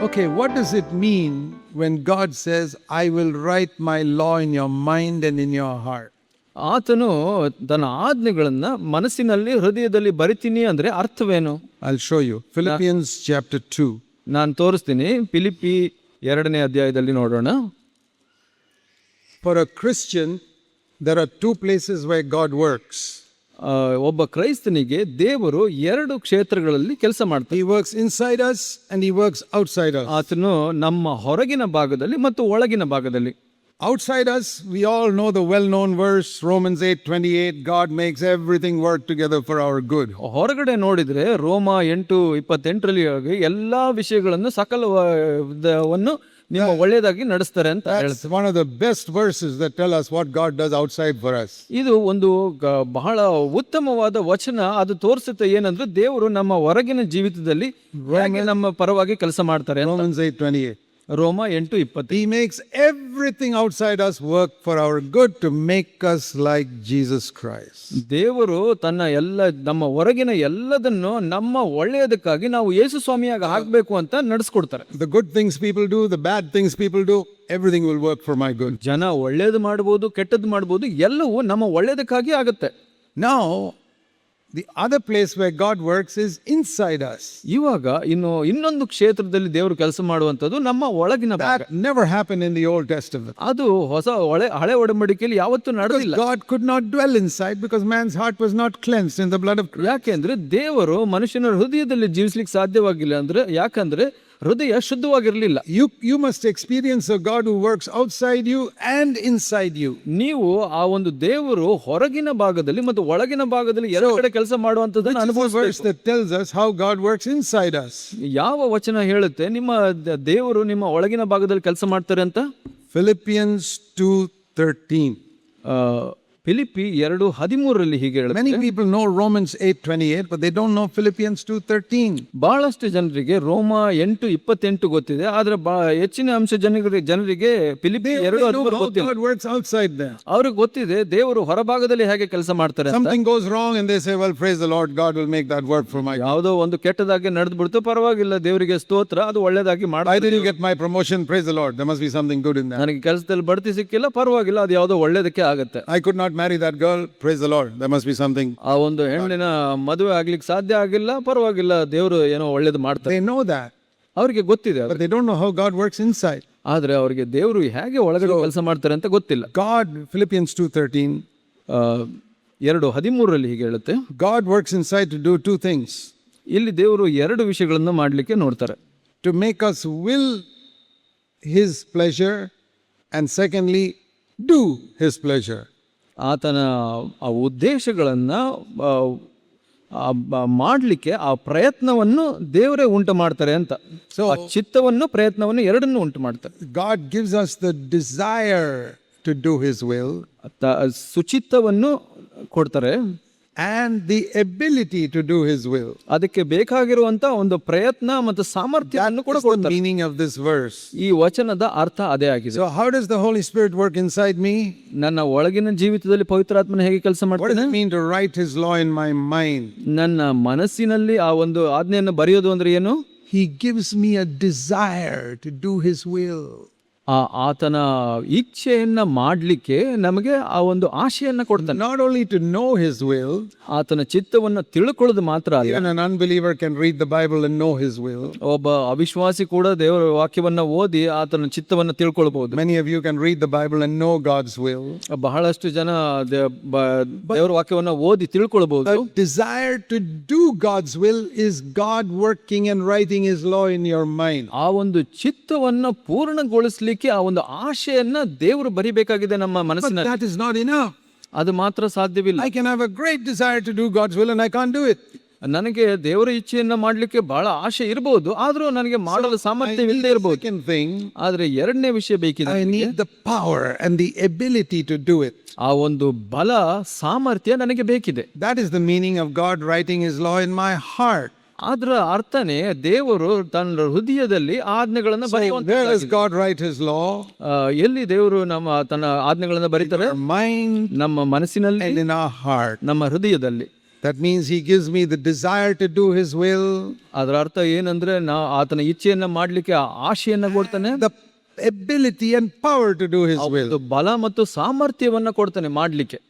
Okay, what does it mean when God says, I will write my law in your mind and in your heart? ಆತನು ತನ್ನ ಆಜ್ಞೆಗಳನ್ನ ಮನಸ್ಸಿನಲ್ಲಿ ಹೃದಯದಲ್ಲಿ ಬರಿತೀನಿ ಅಂದ್ರೆ ಅರ್ಥವೇನು I'll show you. Philippians chapter 2. ನಾನು ತೋರಿಸ್ತೀನಿ ಫಿಲಿಪಿ ಎರಡನೇ ಅಧ್ಯಾಯದಲ್ಲಿ ನೋಡೋಣ For a Christian, there are two places where God works. ಒಬ್ಬ ಕ್ರೈಸ್ತನಿಗೆ ದೇವರು ಎರಡು ಕ್ಷೇತ್ರಗಳಲ್ಲಿ ಕೆಲಸ ಮಾಡ್ತಾರೆ He works inside us and he works outside us. ಆತನು ನಮ್ಮ ಹೊರಗಿನ ಭಾಗದಲ್ಲಿ ಮತ್ತು ಒಳಗಿನ ಭಾಗದಲ್ಲಿ Outside us, we all know the well known verse, Romans 8 28, God makes everything work together for our good. ಹೊರಗಡೆ ನೋಡಿದ್ರೆ ರೋಮ ಎಂಟು ಇಪ್ಪತ್ತೆಂಟರಲ್ಲಿ ಎಲ್ಲ ಎಲ್ಲಾ ವಿಷಯಗಳನ್ನು ಸಕಲವನ್ನು ನಿಮ್ಮ ಒಳ್ಳೆಯದಾಗಿ ನಡೆಸ್ತಾರೆ ಅಂತ That's one of the best verses that tell us what God does outside for us. ಇದು ಒಂದು ಗ- ಬಹಳ ಉತ್ತಮವಾದ ವಚನ ಅದು ತೋರಿಸುತ್ತೆ ಏನಂದ್ರೆ ದೇವರು ನಮ್ಮ ಹೊರಗಿನ ಜೀವಿತದಲ್ಲಿ ಹೇಗೆ ನಮ್ಮ ಪರವಾಗಿ ಕೆಲಸ ಮಾಡ್ತಾರೆ ಅಂತ. Romans 8 28. ರೋಮ ಎಂಟು ಇಪ್ಪತ್ತು. He makes everything outside us work for our good to make us like Jesus Christ ದೇವರು ತನ್ನ ಎಲ್ಲ ನಮ್ಮ ಹೊರಗಿನ ಎಲ್ಲದನ್ನು ನಮ್ಮ ಒಳ್ಳೆಯದಕ್ಕಾಗಿ ನಾವು ಯೇಸು ಸ್ವಾಮಿಯಾಗಿ ಹಾಕಬೇಕು ಅಂತ ನಡೆಸ್ಕೊಡ್ತಾರೆ. The good things people do the bad things people do everything will work for my good ಜನ ಒಳ್ಳೇದು ಮಾಡಬಹುದು ಕೆಟ್ಟದ್ದು ಮಾಡಬಹುದು ಎಲ್ಲವೂ ನಮ್ಮ ಒಳ್ಳೆಯದಕ್ಕಾಗಿ ಆಗುತ್ತೆ. ನಾವು the other place where God works is inside us. ಇವಾಗ ಇನ್ನು ಇನ್ನೊಂದು ಕ್ಷೇತ್ರದಲ್ಲಿ ದೇವರು ಕೆಲಸ ಮಾಡುವಂಥದ್ದು ನಮ್ಮ ಒಳಗಿನ ಭಾಗ That never happened in the Old Testament. ಅದು ಹೊಸ ಒಳೆ ಹಳೆ ಒಡಂಬಡಿಕೆಯಲ್ಲಿ ಯಾವತ್ತೂ ನಡೆದಿಲ್ಲ God could not dwell inside because man's heart was not cleansed in the blood of Christ. ಯಾಕೆಂದ್ರೆ ದೇವರು ಮನುಷ್ಯನ ಹೃದಯದಲ್ಲಿ ಜೀವಿಸ್ಲಿಕ್ಕೆ ಸಾಧ್ಯವಾಗಿಲ್ಲ ಅಂದ್ರೆ ಯಾಕಂದ್ರೆ ಹೃದಯ ಶುದ್ಧವಾಗಿರಲಿಲ್ಲ. You you must experience God who works outside you and inside you ನೀವು ಆ ಒಂದು ದೇವರು ಹೊರಗಿನ ಭಾಗದಲ್ಲಿ ಮತ್ತು ಒಳಗಿನ ಭಾಗದಲ್ಲಿ ಎರಡು ಕಡೆ ಕೆಲಸ ಮಾಡುವಂತದ್ದನ್ನು ಅನುಭವಿಸ್ how God works inside us ಯಾವ ವಚನ ಹೇಳುತ್ತೆ? ನಿಮ್ಮ ದೇವರು ನಿಮ್ಮ ಒಳಗಿನ ಭಾಗದಲ್ಲಿ ಕೆಲಸ ಮಾಡ್ತಾರೆ ಅಂತ? ಫಿಲಿಪಿಯನ್ಸ್ ಟು ಥರ್ಟೀನ್ ಫಿಲಿಪಿ ಎರಡು ಹದಿಮೂರರಲ್ಲಿ ಹೀಗೆ people know Romans eight twenty eight but they don't know Philippians two thirteen ಬಹಳಷ್ಟು ಜನರಿಗೆ ರೋಮಾ ಎಂಟು ಇಪ್ಪತ್ತೆಂಟು ಗೊತ್ತಿದೆ ಆದ್ರೆ ಹೆಚ್ಚಿನ ಅಂಶ ಜನರಿಗೆ ಜನರಿಗೆ ಫಿಲಿಪಿ ಎರಡು ಗೊತ್ತಿದೆ ಅವ್ರಿಗೆ ಗೊತ್ತಿದೆ ದೇವರು ಹೊರಭಾಗದಲ್ಲಿ ಹೇಗೆ ಕೆಲಸ ಮಾಡ್ತಾರೆ something goes wrong in this well praise the Lord God will make that word for my ಯಾವುದೋ ಒಂದು ಕೆಟ್ಟದಾಗಿ ನಡೆದು ಬಿಡ್ತು ಪರವಾಗಿಲ್ಲ ದೇವರಿಗೆ ಸ್ತೋತ್ರ ಅದು ಒಳ್ಳೆಯದಾಗಿ ಮಾಡ್ತಾ ಇದೆ you get my promotion praise the Lord they must be something good in that ನನಗೆ ಕೆಲಸದಲ್ಲಿ ಬಡ್ತಿ ಸಿಕ್ಕಿಲ್ಲ ಪರವಾಗಿಲ್ಲ ಅದು ಯಾವುದೋ ಒಳ್ಳೆಯದಕ್ಕೆ ಆಗುತ್ತೆ. I could not not marry that girl. Praise the Lord. There must be something. ಆ ಒಂದು ಹೆಣ್ಣಿನ ಮದುವೆ ಆಗ್ಲಿಕ್ಕೆ ಸಾಧ್ಯ ಆಗಿಲ್ಲ ಪರವಾಗಿಲ್ಲ ದೇವರು ಏನೋ ಒಳ್ಳೇದು ಮಾಡ್ತಾರೆ They know that, ಅವ್ರಿಗೆ ಗೊತ್ತಿದೆ ಅದು. but they don't know how God works inside. ಆದ್ರೆ ಅವರಿಗೆ ದೇವರು ಹೇಗೆ ಒಳಗಡೆ ಕೆಲಸ ಮಾಡ್ತಾರೆ ಅಂತ ಗೊತ್ತಿಲ್ಲ God, Philippians 2:13, ಆ, ಎರಡು ಹದಿಮೂರರಲ್ಲಿ ಹೀಗೆ ಹೇಳುತ್ತೆ God works inside to do two things. ಇಲ್ಲಿ ದೇವರು ಎರಡು ವಿಷಯಗಳನ್ನು ಮಾಡಲಿಕ್ಕೆ ನೋಡ್ತಾರೆ To make us will his pleasure and secondly do his pleasure. ಆತನ ಆ ಉದ್ದೇಶಗಳನ್ನು ಮಾಡಲಿಕ್ಕೆ ಆ ಪ್ರಯತ್ನವನ್ನು ದೇವರೇ ಉಂಟು ಮಾಡ್ತಾರೆ ಅಂತ. ಸೊ ಆ ಚಿತ್ತವನ್ನು ಪ್ರಯತ್ನವನ್ನು ಎರಡನ್ನು ಉಂಟು ಮಾಡ್ತಾರೆ. God gives us the desire to do his will. ತ- ಸುಚಿತ್ತವನ್ನು ಕೊಡ್ತಾರೆ. and the ability to do his will. ಅದಕ್ಕೆ ಬೇಕಾಗಿರುವಂತ ಒಂದು ಪ್ರಯತ್ನ ಮತ್ತು ಸಾಮರ್ಥ್ಯವನ್ನು ಕೂಡ That's the ಕೊಡ್ತಾರೆ meaning of this verse. ಈ ವಚನದ ಅರ್ಥ ಅದೇ ಆಗಿದೆ So how does the Holy Spirit work inside me? ನನ್ನ ಒಳಗಿನ ಜೀವಿತದಲ್ಲಿ ಪವಿತ್ರಾತ್ಮನ ಹೇಗೆ ಕೆಲಸ What ಮಾಡ್ತಾನೆ does it mean to write his law in my mind? ನನ್ನ ಮನಸ್ಸಿನಲ್ಲಿ ಆ ಒಂದು ಆಜ್ಞೆಯನ್ನು ಬರೆಯೋದು ಅಂದ್ರೆ ಏನು He gives me a desire to do his will. ಆ ಆತನ ಇಚ್ಛೆಯನ್ನ ಮಾಡಲಿಕ್ಕೆ ನಮಗೆ ಆ ಒಂದು ಆಶೆಯನ್ನ ಕೊಡ್ತಾನೆ Not only to know his will, ಆತನ ಚಿತ್ತವನ್ನು ತಿಳ್ಕೊಳ್ಳೋದು ಮಾತ್ರ ಅಲ್ಲ even an unbeliever can read the Bible and know his will. ಒಬ್ಬ ಅವಿಶ್ವಾಸಿ ಕೂಡ ದೇವರ ವಾಕ್ಯವನ್ನ ಓದಿ ಆತನ ಚಿತ್ತವನ್ನು ತಿಳ್ಕೊಳ್ಬಹುದು Many of you can read the Bible and know God's will. ಬಹಳಷ್ಟು ಜನ ದೇ- ಬ- ದೇವರ ವಾಕ್ಯವನ್ನ ಓದಿ ತಿಳ್ಕೊಳ್ಬಹುದು The desire to do God's will is God working and writing his law in your mind. ಆ ಒಂದು ಚಿತ್ತವನ್ನ ಪೂರ್ಣಗೊಳಿಸ್ಲಿಕ್ಕೆ ಆ ಒಂದು ಆಶೆಯನ್ನ ದೇವರು ಬರಿಬೇಕಾಗಿದೆ ನಮ್ಮ ಮನಸ್ಸಿನ ಮನಸ್ಸಿನಲ್ಲಿ that is not enough. ಅದು ಮಾತ್ರ ಸಾಧ್ಯವಿಲ್ಲ I can have a great desire to do God's will and I can't do it. ನನಗೆ ದೇವರ ಇಚ್ಛೆಯನ್ನು ಮಾಡಲಿಕ್ಕೆ ಬಹಳ ಆಶೆ ಇರಬಹುದು ಆದರೂ ನನಗೆ ಮಾಡಲು ಸಾಮರ್ಥ್ಯವಿಲ್ಲದೆ ಇರಬಹುದು Second thing, ಆದ್ರೆ ಎರಡನೇ ವಿಷಯ ಬೇಕಿದೆ I need the power and the ability to do it. ಆ ಒಂದು ಬಲ ಸಾಮರ್ಥ್ಯ ನನಗೆ ಬೇಕಿದೆ That is the meaning of God writing his law in my heart. ಅದರ ಅರ್ಥನೇ ದೇವರು ತನ್ನ ಹೃದಯದಲ್ಲಿ ಆಜ್ಞೆಗಳನ್ನ ಬರೆಯುವಂತ Where does God write his law? ಎಲ್ಲಿ ದೇವರು ನಮ್ಮ ತನ್ನ ಆಜ್ಞೆಗಳನ್ನ ಬರೀತಾರೆ Our mind ನಮ್ಮ ಮನಸ್ಸಿನಲ್ಲಿ and in our heart. ನಮ್ಮ ಹೃದಯದಲ್ಲಿ That means He gives me the desire to do His will, ಅದರ ಅರ್ಥ ಏನಂದ್ರೆ ನಾ ಆತನ ಇಚ್ಛೆಯನ್ನ ಮಾಡ್ಲಿಕ್ಕೆ ಆ ಆಶೆಯನ್ನ ಕೊಡ್ತಾನೆ the ability and power to do His will. ಒಂದು ಬಲ ಮತ್ತು ಸಾಮರ್ಥ್ಯವನ್ನ ಕೊಡ್ತಾನೆ ಮಾಡ್ಲಿಕ್ಕೆ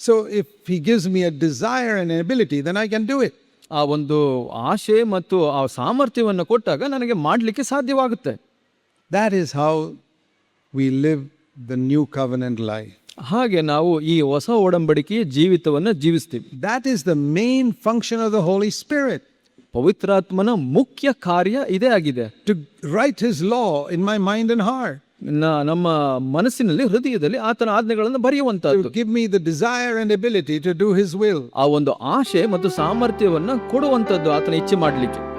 So if He gives me a desire and an ability, then I can do it. ಆ ಒಂದು ಆಶೆ ಮತ್ತು ಆ ಸಾಮರ್ಥ್ಯವನ್ನು ಕೊಟ್ಟಾಗ ನನಗೆ ಮಾಡಲಿಕ್ಕೆ ಸಾಧ್ಯವಾಗುತ್ತೆ. That is how we live the new covenant life ಹಾಗೆ ನಾವು ಈ ಹೊಸ ಒಡಂಬಡಿಕೆಯ ಜೀವಿತವನ್ನು ಜೀವಿಸ್ತೀವಿ. That is the main function of the holy spirit ಪವಿತ್ರಾತ್ಮನ ಮುಖ್ಯ ಕಾರ್ಯ ಇದೇ ಆಗಿದೆ. To write his law in my mind and heart, ನ- ನಮ್ಮ ಮನಸ್ಸಿನಲ್ಲಿ ಹೃದಯದಲ್ಲಿ ಆತನ ಆಜ್ಞೆಗಳನ್ನು ಬರೆಯುವಂತಹ ದ ಅಂಡ್ ಟು will. ಆ ಒಂದು ಆಶೆ ಮತ್ತು ಸಾಮರ್ಥ್ಯವನ್ನು ಕೊಡುವಂತದ್ದು ಆತನ ಇಚ್ಛೆ ಮಾಡ್ಲಿಕ್ಕೆ